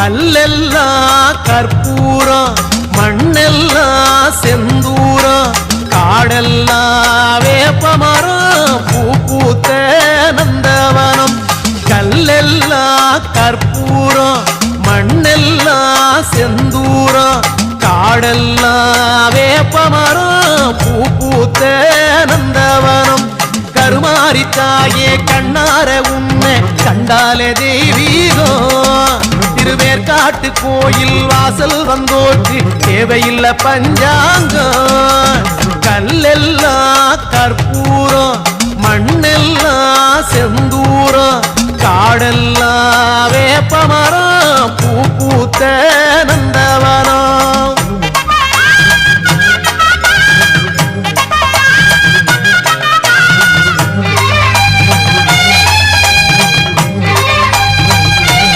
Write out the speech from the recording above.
கல்லெல்லாம் கற்பூரம் மண்ணெல்லாம் செந்தூரம் காடெல்லாம் வேப்பமரம் பூ பூத்த நந்தவனம். கல்லெல்லாம் கற்பூரம் மண்ணெல்லாம் செந்தூரம் காடெல்லாம் வேப்பமரம் பூ பூத்த நந்தவனம். கருமாரி தாயே கண்ணார உன்னை கண்டாலே தெய்வீகம் காட்டு கோயில் வாசல் வந்தோற்று தேவையில்ல பஞ்சாங்கம். கல்லெல்லாம் கற்பூரம் மண்ணெல்லாம் செந்தூரம் காடெல்லாம் வேப்பமரம் பூ பூத்த